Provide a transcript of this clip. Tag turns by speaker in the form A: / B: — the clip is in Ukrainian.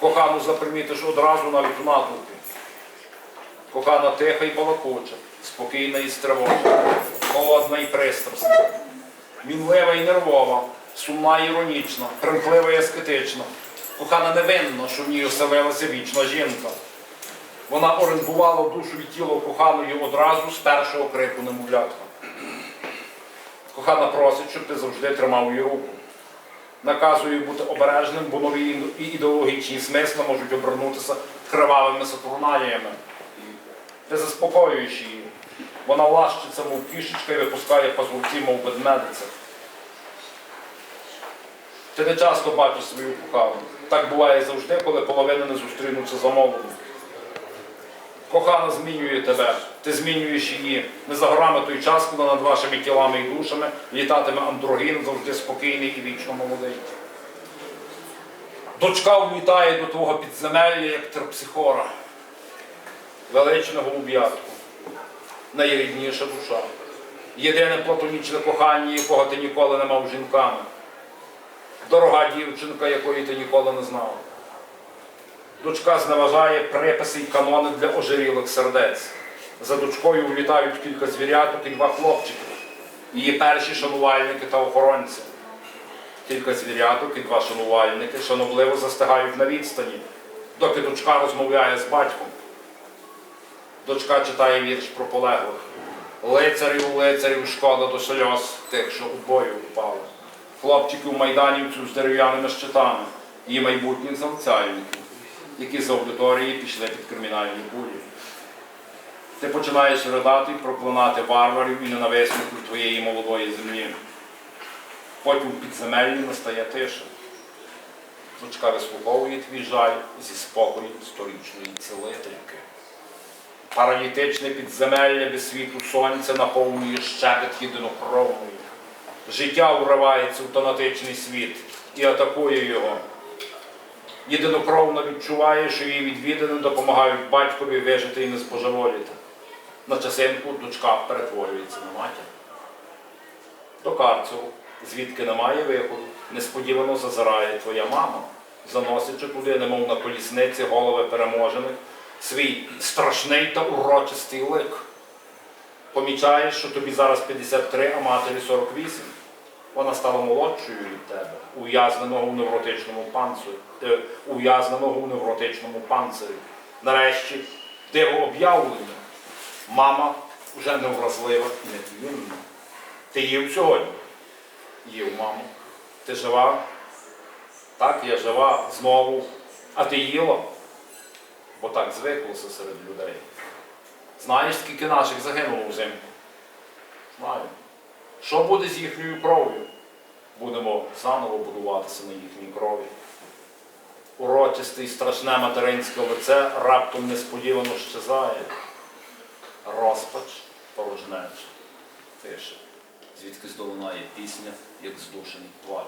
A: Кохану запримітиш одразу навіть у натовпі. Кохана тиха і балакуча, спокійна і стривожна, холодна і пристрасна, мінлива і нервова, сумна і іронічна, примхлива і ескетична. Кохана невинна, що в ній оселилася вічна жінка. Вона орендувала душу і тіло коханої одразу з першого крику немовлятка. Кохана просить, щоб ти завжди тримав її руку. Наказує бути обережним, бо нові і ідеологічні смисли можуть обернутися кривавими сатурналіями. Ти заспокоюєш її. Вона лащиться, мов кішечка і випускає пазурці, мов ведмедиця. Ти не часто бачиш свою кохану. Так буває завжди, коли половини не зустрінуться за молоду. Кохана змінює тебе, ти змінюєш її. Не за горами той час, коли над вашими тілами і душами літатиме андрогін, завжди спокійний і вічно молодий. Дочка влітає до твого підземелля, як терпсихора. Величне голуб'ятко, найрідніша душа. Єдине платонічне кохання, якого ти ніколи не мав жінками. Дорога дівчинка, якої ти ніколи не знав. Дочка зневажає приписи й канони для ожирілих сердець. За дочкою влітають кілька звіряток і два хлопчики. Її перші шанувальники та охоронці. Кілька звіряток і два шанувальники шанобливо застигають на відстані, доки дочка розмовляє з батьком. Дочка читає вірш про полеглих. Лицарів, лицарів, шкода до сльоз тих, що у бою впали. Хлопчиків майданівців з дерев'яними щитами і майбутніх залицяльників, які з аудиторії пішли під кримінальні кулі. Ти починаєш ридати проклинати варварів і ненависників твоєї молодої землі. Потім в підземеллі настає тиша. Дочка вислуховує твій жаль зі спокою сторічної цілительки. Паралітичне підземелля без світу сонця наповнює щебет єдинокровної. Життя уривається в тонатичний світ і атакує його. Єдинокровно відчуває, що її відвідини допомагають батькові вижити і не збожеволіти. На часинку дочка перетворюється на матір. До карцеру, звідки немає виходу, несподівано зазирає твоя мама, заносячи туди, немов на колісниці голови переможених, свій страшний та урочистий лик. Помічаєш, що тобі зараз 53, а матері 48. Вона стала молодшою від тебе, ув'язненого у невротичному панцирі, е, ув'язненого у невротичному панцирі. Нарешті, диво об'явлення. Мама вже не вразлива і невинна. Ти їв сьогодні? Їв, мамо. Ти жива? Так, я жива знову. А ти їла? Бо так звиклося серед людей. Знаєш, скільки наших загинуло взимку? Знаю. Що буде з їхньою кров'ю? Будемо заново будуватися на їхній крові. Урочисте і страшне материнське лице раптом несподівано щезає. Розпач порожнеча. Тише. Звідки здолунає пісня, як здушений плач.